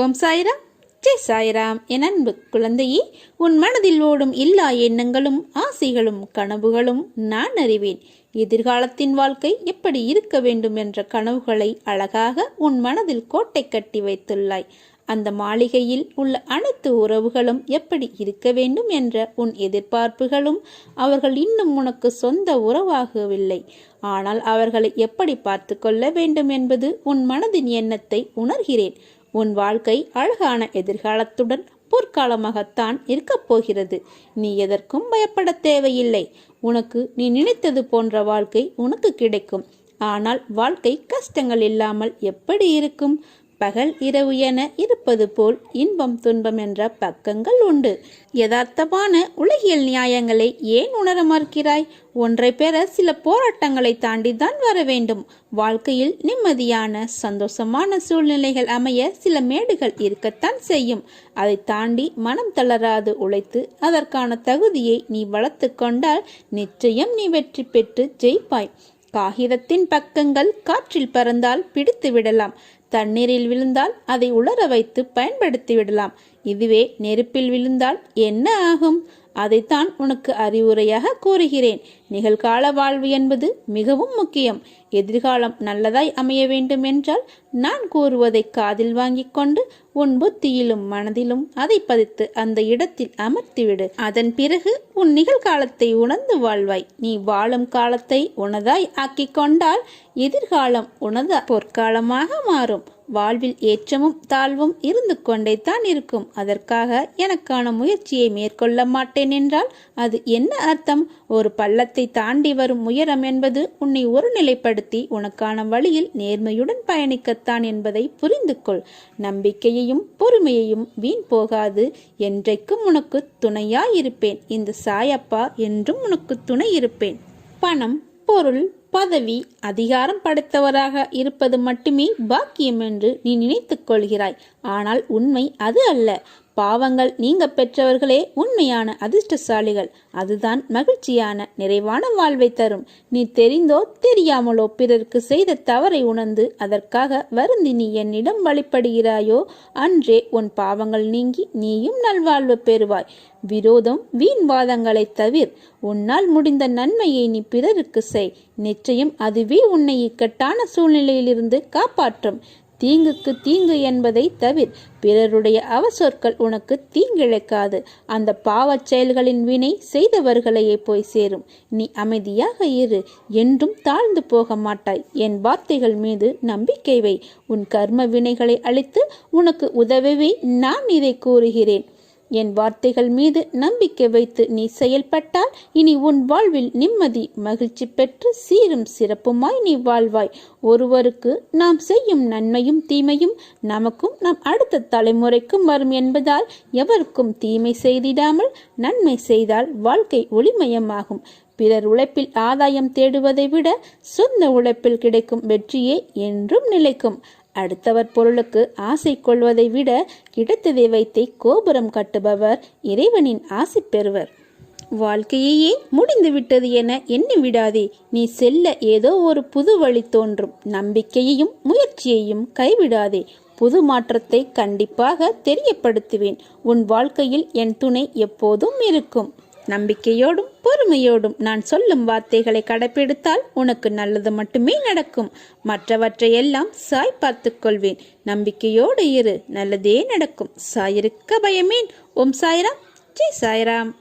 ஓம் சாய்ராம். ஜெய் சாய்ராம் என் அன்பு குழந்தையே உன் மனதில் ஓடும் எல்லா எண்ணங்களும் ஆசைகளும் கனவுகளும் நான் அறிவேன். எதிர்காலத்தின் வாழ்க்கை எப்படி இருக்க வேண்டும் என்ற கனவுகளை அழகாக உன் மனதில் கோட்டை கட்டி வைத்துள்ளாய். அந்த மாளிகையில் உள்ள அனைத்து உறவுகளும் எப்படி இருக்க வேண்டும் என்ற உன் எதிர்பார்ப்புகளும் அவர்கள் இன்னும் உனக்கு சொந்த உறவாகவில்லை. ஆனால் அவர்களை எப்படி பார்த்து கொள்ள வேண்டும் என்பது உன் மனதின் எண்ணத்தை உணர்கிறேன். உன் வாழ்க்கை அழகான எதிர்காலத்துடன் பொற்காலமாகத்தான் இருக்கப் போகிறது. நீ எதற்கும் பயப்பட தேவையில்லை. உனக்கு நீ நினைத்தது போன்ற வாழ்க்கை உனக்கு கிடைக்கும். ஆனால் வாழ்க்கை கஷ்டங்கள் இல்லாமல் எப்படி இருக்கும்? பகல் இரவு என இருப்பது போல் இன்பம் துன்பம் என்ற பக்கங்கள் உண்டு. யதார்த்தமான உலகியல் நியாயங்களை ஏன் உணர மறுக்கிறாய்? ஒன்றை பெற சில போராட்டங்களை தாண்டிதான் வர வேண்டும். வாழ்க்கையில் நிம்மதியான சந்தோஷமான சூழ்நிலைகள் அமைய சில மேடுகள் இருக்கத்தான் செய்யும். அதை தாண்டி மனம் தளராது உழைத்து அதற்கான தகுதியை நீ வளர்த்து கொண்டால் நிச்சயம் நீ வெற்றி பெற்று ஜெயிப்பாய். காகிதத்தின் பக்கங்கள் காற்றில் பறந்தால் பிடித்து விடலாம். தண்ணீரில் விழுந்தால் அதை உலர வைத்து பயன்படுத்தி விடலாம் இதுவே நெருப்பில் விழுந்தால் என்ன ஆகும்? அதைத்தான் உனக்கு அறிவுரையாக கூறுகிறேன். நிகழ்கால வாழ்வு என்பது மிகவும் முக்கியம். எதிர்காலம் நல்லதாய் அமைய வேண்டும் என்றால் நான் கூறுவதை காதில் வாங்கிக் கொண்டு உன் புத்தியிலும் மனதிலும் அதை பதித்து அந்த இடத்தில் அமர்த்திவிடு. அதன் பிறகு உன் நிகழ்காலத்தை உணர்ந்து வாழ்வாய். நீ வாழும் காலத்தை உனதாய் ஆக்கிக் கொண்டால் எதிர்காலம் உனத பொற்காலமாக மாறும். வாழ்வில் ஏற்றமும் தாழ்வும் இருந்து கொண்டே தான் இருக்கும். அதற்காக எனக்கான முயற்சியை மேற்கொள்ள மாட்டேன் என்றால் அது என்ன அர்த்தம்? ஒரு பள்ளத்தை தாண்டி வரும் உயரம் என்பது உன்னை ஒருநிலைப்படுத்தி உனக்கான வழியில் நேர்மையுடன் பயணிக்கத்தான் என்பதை புரிந்து கொள் நம்பிக்கையையும் பொறுமையையும் வீண் போகாது. என்றைக்கும் உனக்கு துணையாயிருப்பேன். இந்த சாயப்பா என்றும் உனக்கு துணை இருப்பேன் பணம் பொருள் பதவி அதிகாரம் படைத்தவராக இருப்பது மட்டுமே பாக்கியம் என்று நீ நினைத்துக் கொள்கிறாய். ஆனால் உண்மை அது அல்ல. பாவங்கள் நீங்க பெற்றவர்களே உண்மையான அதிர்ஷ்டசாலிகள். அதுதான் மகிழ்ச்சியான நிறைவான வாழ்வை தரும். நீ தெரிந்தோ தெரியாமலோ பிறருக்கு செய்த தவறை உணர்ந்து அதற்காக வருந்தி நீ என்னிடம் வழிபடுகிறாயோ அன்றே உன் பாவங்கள் நீங்கி நீயும் நல்வாழ்வு பெறுவாய். விரோதம் வீண் வாதங்களை தவிர். உன்னால் முடிந்த நன்மையை நீ பிறருக்கு செய். நிச்சயம் அதுவே உன்னை இக்கட்டான சூழ்நிலையிலிருந்து காப்பாற்றும். தீங்குக்கு தீங்கு என்பதை தவிர பிறருடைய அவசொற்கள் உனக்கு தீங்கிழைக்காது. அந்த பாவச் செயல்களின் வினை செய்தவர்களையே போய் சேரும். நீ அமைதியாக இரு என்றும் தாழ்ந்து போக மாட்டாய். என் வார்த்தைகள் மீது நம்பிக்கை வை. உன் கர்ம வினைகளை அழித்து உனக்கு உதவவே நான் இதை கூறுகிறேன். என் வார்த்தைகள் மீது நம்பிக்கை வைத்து நீ செயல்பட்டால் இனி உன் வாழ்வில் நிம்மதி மகிழ்ச்சி பெற்று சீரும் சிறப்புமாய் நீ வாழ்வாய். ஒருவருக்கு நாம் செய்யும் நன்மையும் தீமையும் நமக்கும் நம் அடுத்த தலைமுறைக்கும் வரும் என்பதால் எவருக்கும் தீமை செய்திடாமல் நன்மை செய்தால் வாழ்க்கை ஒளிமயமாகும். பிறர் உழைப்பில் ஆதாயம் தேடுவதை விட சொந்த உழைப்பில் கிடைக்கும் வெற்றியே என்றும் நிலைக்கும். அடுத்தவர் பொருளுக்கு ஆசை கொள்வதை விட கிடைத்ததை வைத்தே கோபுரம் கட்டுபவர் இறைவனின் ஆசை பெறுவர். வாழ்க்கையே முடிந்து விட்டது என எண்ணி விடாதே நீ செல்ல ஏதோ ஒரு புது வழி தோன்றும். நம்பிக்கையையும் முயற்சியையும் கைவிடாதே புது மாற்றத்தை கண்டிப்பாக தெரியப்படுத்துவேன். உன் வாழ்க்கையில் என் துணை எப்போதும் இருக்கும். நம்பிக்கையோடும் பொறுமையோடும் நான் சொல்லும் வார்த்தைகளை கடைப்பிடித்தால் உனக்கு நல்லது மட்டுமே நடக்கும். மற்றவற்றை எல்லாம் சாய் பார்த்துக்கொள்வேன் நம்பிக்கையோடு இரு நல்லதே நடக்கும். சாயிருக்க பயமேன். ஓம் சாய்ராம். ஜெய் சாய்ராம்.